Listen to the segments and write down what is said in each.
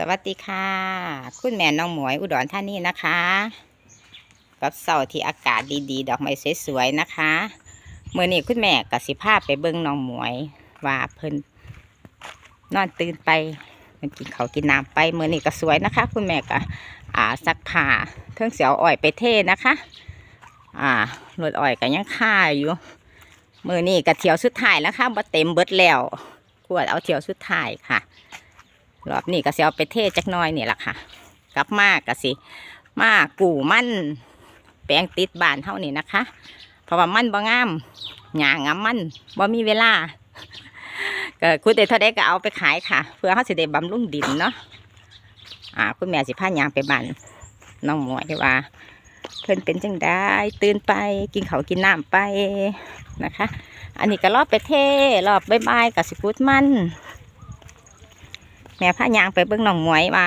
สวัสดีค่ะ คุณแม่น้องหมวยอุดรธานีนะคะ กับเสาร์ที่อากาศดีๆ ดอกไม้สวยๆนะคะเมื่อนี้คุณแม่กับสิภาพไปเบิ้งน้องหมวย ว่าเพิ่นนอนตื่นไปมันกินเขากินน้ำไปเมื่อนี้ก็สวยนะคะ คุณแม่ก็อ่าซักผ้าเทิงเสียวอ่อยไปเท่นะคะ อ่ารถอ่อยก็ยังค่าอยู่เมื่อนี้ก็เที่ยวสุดท้ายแล้วค่ะบ่เต็มเบิดแล้วกวดเอาเที่ยวสุดท้ายค่ะ รอบนี้ก็สิเอาไปเทจักหน้อยนี่แหละค่ะ กลับมากก็สิมากู่มันแปลงติดบานเท่านี้นะคะ เพราะว่ามันบ่งามหยางามมันบ่มีเวลาก็คุณเดเท่าได้ก็เอาไปขายค่ะ เพื่อเขาสิได้บำรุงดินเนาะอ่า คุณแม่สิพายางไปบานน้องหมวยว่า เพิ่นเป็นจังได้ตื่นไปกินเขากินน้ำไปนะคะ อันนี้ก็รอบไปเทรอบใบายๆกับสิกุดมัน แม่พายางไปเบิ่งหนองหมวยมา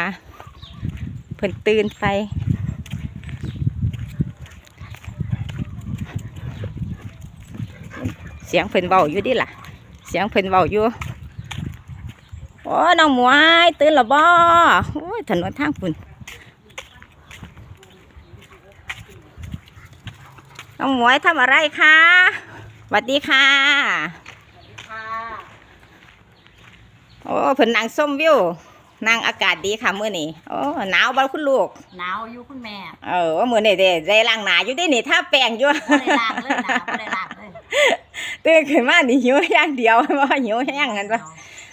เพิ่นตื่นไปเสียงเพิ่นเบาอยู่ดิล่ะ เสียงเพิ่นเบาอยู่โอ้น้องหมวยตื่นล้วบ่โอ้ยถนนทางคุณน้องหมวยทำอะไรคะสวัสดีค่ะ โอ้เพิ่นนั่งส้มวิวนั่งอากาศดีค่ะมื้อนี้โอ้หนาวบ่คุณลูก หนาวอยู่คุณแม่เออว่ามื้อนี้เด้ได้ล้างหน้าอยู่ดินี่ถ้าแป้งอยู่บ่ได้ล้างเลยหนาวบ่ได้ล้างเลยตื่นขึ้นมานี่หิวอย่างเดียวบ่หิวแห้งกันบ่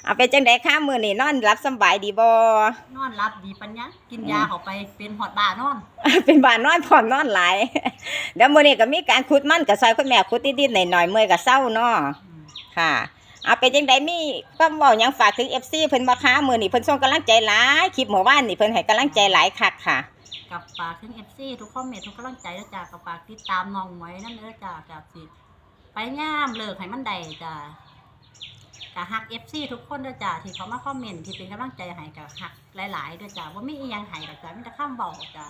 เอาไปจังได๋คะมื้อนี้นอนหลับสำบายดีบ่นอนรับดีปัญญากินยาเข้าไปเป็นหอดบ้านอน เป็นบ้านนอนพร้อมนอนหลายเดี๋ยวมื้อนี้ก็มีการขุดมันกับซอยคุณแม่ขุดนิดๆหน่อยๆเมื่อยก็เศร้าเนาะอืมค่ะ เอาไปจังไดมีคำเว้าหยังฝากถึง FC เพิ่นบ่คะมื้อนี้เพิ่นส่งกำลังใจหลายคลิปเมื่อวานนี่เพิ่นให้กำลังใจหลายคักค่ะ กับฝากถึง FC ทุกคอมเมนต์ทุกกำลังใจแล้วจ้ากับฝากติดตามน้องไว้นั่นเด้อจ้ากับสิไปย่ามเลิกให้มันได้จ้าก็ฮัก FC ทุกคนด้อจ้าที่เขามาคอมเมนต์ที่เป็นกำลังใจให้ก็ฮักหลายๆด้อจ้าบ่ามีอีหยังให้ดอกจ้ามีแต่คำเว้าจ้า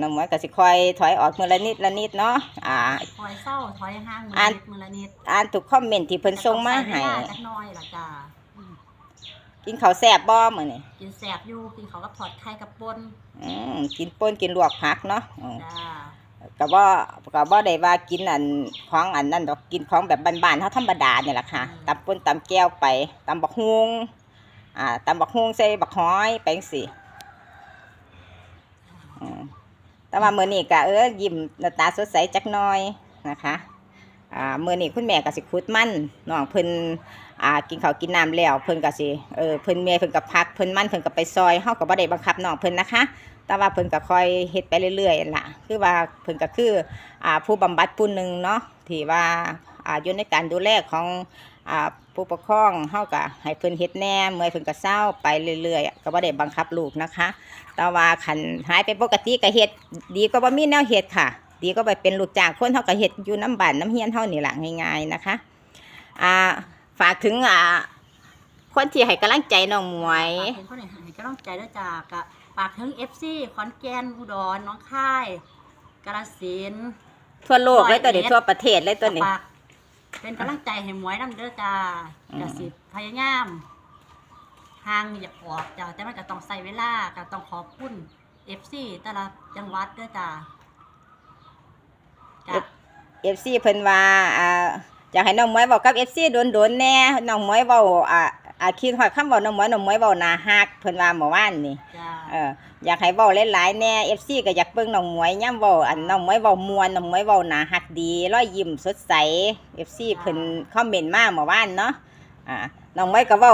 น้องหมวยก็สิคอยถอยออกมือละนิดละนิดเนาะอ่าถอยเศร้าถอยห่างมืออ่านนิดมือละนิดอ่านทุกคอมเมนต์ที่เพิ่นส่งมาให้แต่ต้องใส่เวลจักหน้อยล่ะจ้าอืมกินข้าวแซ่บบ่มื้อนี้กินแสบอยู่กินเขาวกับถอดไข่กับปนอืมกินป่นกินลวกผักเนาะอืมจ้าก็บ่ก็บ่ได้ว่ากินอันของอันนั้นดอกกินของแบบบ้านๆเฮาธรรมดาเนี่ยแหละค่ะตำป่นตำแก้วไปตำบักฮวงอ่าตำบักฮวงใส่บักฮ้อยไปจังซี่อืม แต่ว่ามื้อนี้ก็เออยิ้มหน้าตาสดใสจักหน่อยนะคะอ่ามื้อนี้คุณแม่ก็สิคุดมันน้องเพิ่นอ่ากินข้าวกินน้ำแล้วเพิ่นก็สิเออเพิ่นเมียเพิ่นก็พักเพิ่นมันเพิ่นก็ไปซอยเฮาก็บ่ได้บังคับน้องเพิ่นนะคะ แต่ว่าเพิ่นก็คอยเฮ็ดไปเรื่อยๆล่ะ คือว่าเพิ่นก็คืออ่าผู้บำบัดผู้หนึ่งเนาะที่ว่า อ่าอยู่ในการดูแลของอ่าผู้ปกครองเฮาก็ให้เพิ่นเฮ็ดแหน่เมื่อยเพิ่นก็เศร้าไปเรื่อยๆก็บ่ได้บังคับลูกนะคะ แต่ว่าคันหายไปปกติก็เฮ็ดดีก็บ่มีแนวเฮ็ดค่ะ ดีก็ไปเป็นลูกจ้างคนเฮาก็เฮ็ดอยู่น้ำบ้านน้ำเฮียนเฮานี่ล่ะง่ายๆนะคะอ่าฝากถึงอ่าคนที่ให้กำลังใจน้องหมวยฝากถึงคนไหนให้กำลังใจด้วยจ้ากะฝากถึง FC ขอนแก่นอุดรหน้องคายกาฬสินธุ์ทั่วโลกเลยตัวนี้ทั่วประเทศเลยตัวนี้ฝาก เป็นกำลังใจให้หมวยนํเด้อจ้าอืมจะสิพยายามทางอยากออกจ้าแต่มันก็ต้องใส่เวลาก็ต้องขอบคุณ FC แต่ละจังหวัดเด้อจ้าจ้าเอฟซีเพิ่นว่าอ่าอยากให้น้องหมวยบอกกับเอฟซีโดนๆแน่น้องหมวยเว้าอ่า อ่าคิดฮอดคำเว้าน้องหมวยน้องหมวยเว้าน่าฮักเพิ่นว่าเมื่อวานนี่จ้าเอออยากให้เว้าหลายๆแน่เอฟซีก็อยากเบิ่งน้องหมวยย่ำเว้าอันน้องหมวยเว้าม่วนน้องหมวยเว้าน่าฮักดีรอยยิ้มสดใสเอฟซีเพิ่นคอมเมนต์มาเมื่อวานเนาะอ่าน้องหมวยก็เว้า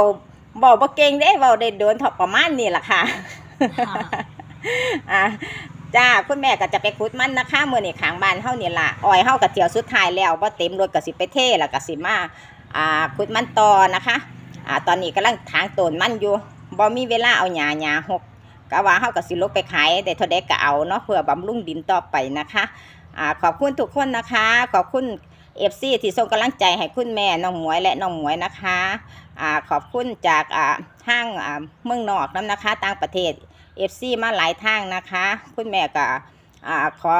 เว้าบ่เก่งเด้เว้าได้โดนเท่าประมาณนี้ล่ะค่ะอะจ้าคุณแม่ก็จะไปขุดมันนะคะมื้อนี้ข้างบ้านเฮานี่ล่ะอ้อยเฮาก็เที่ยวสุดท้ายแล้วบ่เต็มรถก็สิไปเทแล้วก็สิมาอ่าขุดมันต่อนะคะ อ่าตอนนี้กำลังทางต้นมันอยู่บ่มีเวลาเอาหญ้าหญ้าหกก็ว่าเฮาก็สิลกไปขายได้เท่าใดก็เอาเนาะเพื่อบำรุงดินต่อไปนะคะอ่าขอบคุณทุกคนนะคะ ขอบคุณ FC ที่ส่งกำลังใจให้คุณแม่น้องหมวยและน้องหมวยนะคะอ่าขอบคุณจากอ่าทางอ่าเมืองนอกนํนะคะต่างประเทศเอฟซีมาหลายทางนะคะ คุณแม่ก็อ่าขอ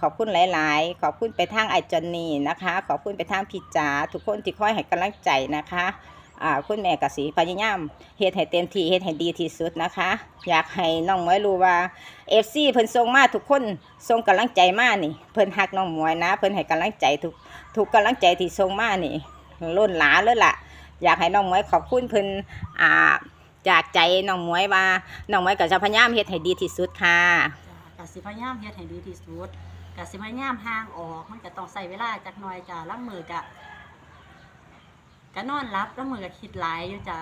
ขอบคุณหลาย ๆ ขอบคุณไปทางไอจอนนี่นะคะ ขอบคุณไปทางพิจาทุกคนที่คอยให้กำลังใจนะคะ คุณแม่กสิพยายามเฮ็ดให้เต็มที่เฮ็ดให้ดีที่สุดนะคะ อยากให้น้องมวยรู้ว่า FC เพิ่นส่งมาทุกคนส่งกำลังใจมานี่ เพิ่นฮักน้องมวยนะ เพิ่นให้กำลังใจทุกทุกกำลังใจที่ส่งมานี่ล้นหลาเลยล่ะ อยากให้น้องมวยขอบคุณเพิ่นอ่าจากใจน้องมวยว่าน้องมวยก็จะพยายามเฮ็ดให้ดีที่สุดค่ะกสิพยายามเฮ็ดให้ดีที่สุดกสิพยายามห่างออกมันก็ต้องใส่เวลาจักหน่อยจ้ะล้างมือกะ ก็นอนรับล้างมือก็คิดหลายอยู่จ้ะ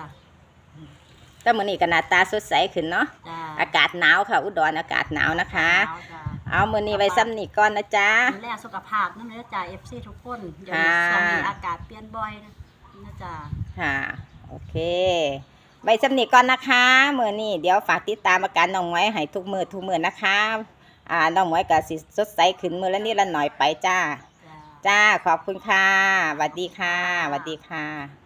แต่มื้อนี้ก็หน้าตาสดใสขึ้นเนาะ จ้ะอากาศหนาวค่ะ อุดรอากาศหนาวนะคะเอาจ้ะ เอามื้อนี้ไว้ซ้ำนี่ก่อนนะจ๊ะ ดูแลสุขภาพนั่นเลยจ้ะ FC ทุกคนเดี๋ยวค่ะนี้ช่วงนี้อากาศเปลี่ยนบ่อยนะจ้ะค่ะ โอเคไว้ซ้ำนี่ก่อนนะคะมื้อนี้เดี๋ยวฝากติดตามอาการน้องหมวยให้ทุกมื้อทุกมื้อนะคะ อ่าน้องหมวยก็สิสดใสขึ้นมื้อละนิดละหน่อยไปจ้าจ้ะ จ้าขอบคุณค่ะสวัสดีค่ะสวัสดีค่ะ